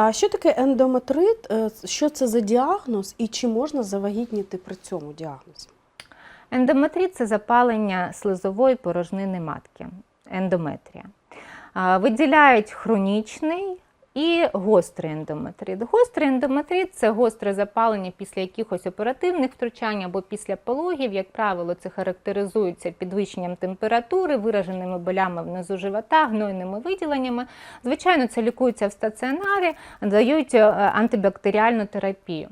А що таке ендометрит? Е, Що це за діагноз і чи можна завагітніти при цьому діагнозі? Ендометрит це запалення слизової порожнини матки, ендометрія. Виділяють хронічний і гострий ендометрит. Гострий ендометрит це гостре запалення після якихось оперативних втручань або після пологів. Як правило, це характеризується підвищенням температури, вираженими болями внизу живота, гнойними виділеннями. Звичайно, це лікується в стаціонарі, дають е, антибактеріальну терапію.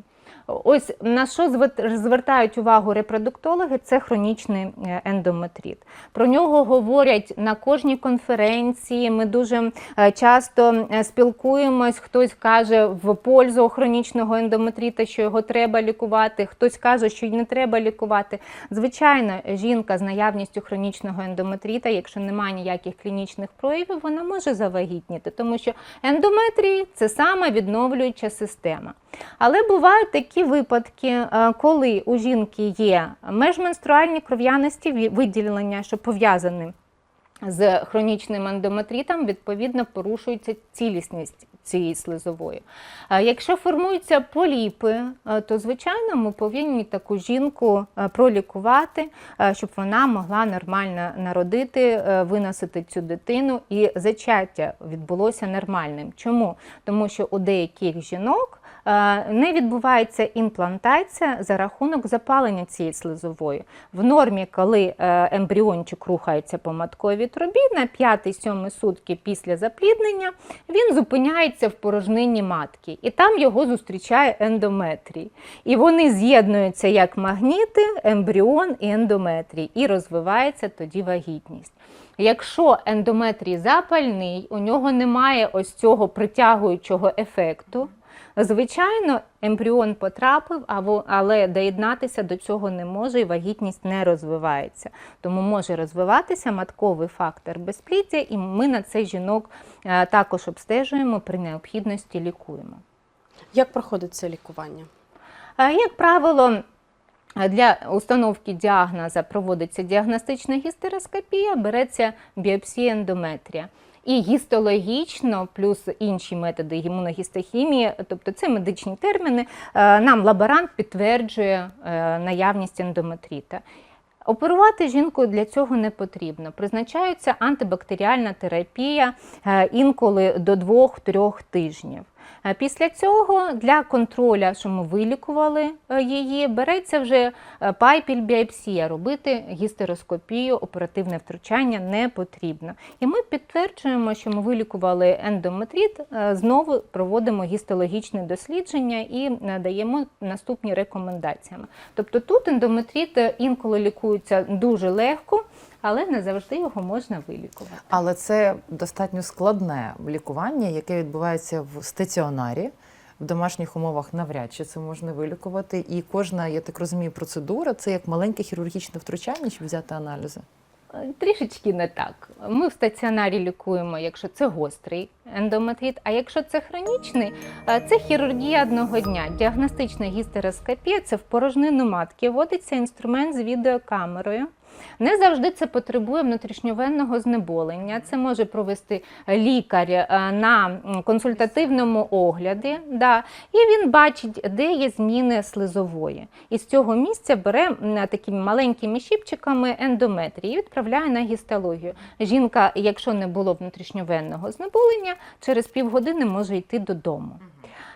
Ось на що звер- звертають увагу репродуктологи, це хронічний е, ендометрит. Про нього говорять на кожній конференції. Ми дуже е, часто е, спілкуємось. Хтось каже в пользу хронічного ендометрита, що його треба лікувати, хтось каже, що й не треба лікувати. Звичайно, жінка з наявністю хронічного ендометрита, якщо немає ніяких клінічних проявів, вона може завагітніти, тому що ендометрій це саме відновлююча система. Але бувають такі випадки, е, коли у жінки є межменструальні кров'яності виділення, що пов'язані з хронічним ендометритом, відповідно порушується цілісність цієї слизової. Якщо формуються поліпи, е, то звичайно ми повинні таку жінку е, пролікувати, щоб вона могла нормально народити, виносити цю дитину, і зачаття відбулося нормальним. Чому? Тому що у деяких жінок не відбувається імплантація за рахунок запалення цієї слизової. В нормі, коли е, ембріончик рухається по матковій трубі, на 5-7 сутки після запліднення він зупиняється в порожнині матки, і там його зустрічає ендометрій. І вони з'єднуються як магніти, ембріон і ендометрій, і розвивається тоді вагітність. Якщо ендометрій запальний, у нього немає ось цього притягуючого ефекту. Звичайно, ембріон потрапив, але доєднатися до цього не може і вагітність не розвивається. Тому може розвиватися матковий фактор безпліддя, і ми на цей жінок е, також обстежуємо при необхідності лікуємо. Як проходить це лікування? Е, Як правило, для установки діагноза проводиться діагностична гістероскопія, береться біопсія ендометрія. І гістологічно, плюс інші методи імуногістохімії, тобто це медичні терміни, е, нам лаборант підтверджує е, наявність ендометрита. Оперувати жінку для цього не потрібно. Призначається антибактеріальна терапія е, інколи до 2-3 тижнів. Е, Після цього для контроля, що ми вилікували е, її, береться вже е, пайпіль-біопсія. Робити гістероскопію, оперативне втручання не потрібно. І ми підтверджуємо, що ми вилікували ендометрит, знову проводимо гістологічне дослідження і е, даємо наступні рекомендації. Тобто тут ендометрит інколи лікується дуже легко, але не завжди його можна вилікувати. Але це достатньо складне лікування, яке відбувається в стаціонарі. В домашніх умовах навряд чи це можна вилікувати. І кожна, я так розумію, процедура це як маленьке хірургічне втручання, щоб взяти аналізи. Е, Трішечки не так. Ми в стаціонарі лікуємо, якщо це гострий ендометрит, а якщо це хронічний, е, це хірургія одного дня. Діагностична гістероскопія це в порожнину матки. Вводиться інструмент з відеокамерою. Не завжди це потребує внутрішньовенного знеболення. Це може провести лікар е, на консультативному огляді. Да, і він бачить, де є зміни слизової. І з цього місця бере такими маленькими щіпчиками ендометрії і відправляє на гістологію. Жінка, якщо не було внутрішньовенного знеболення, через півгодини може йти додому.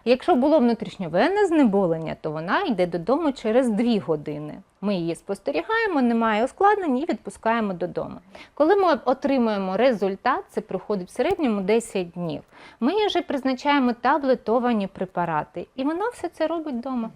Якщо було внутрішньовенне знеболення, то вона йде додому через 2 години. Ми її спостерігаємо, немає ускладнень і відпускаємо додому. Коли ми отримуємо результат, це проходить в середньому 10 днів. Ми вже призначаємо таблетовані препарати, і вона все це робить вдома.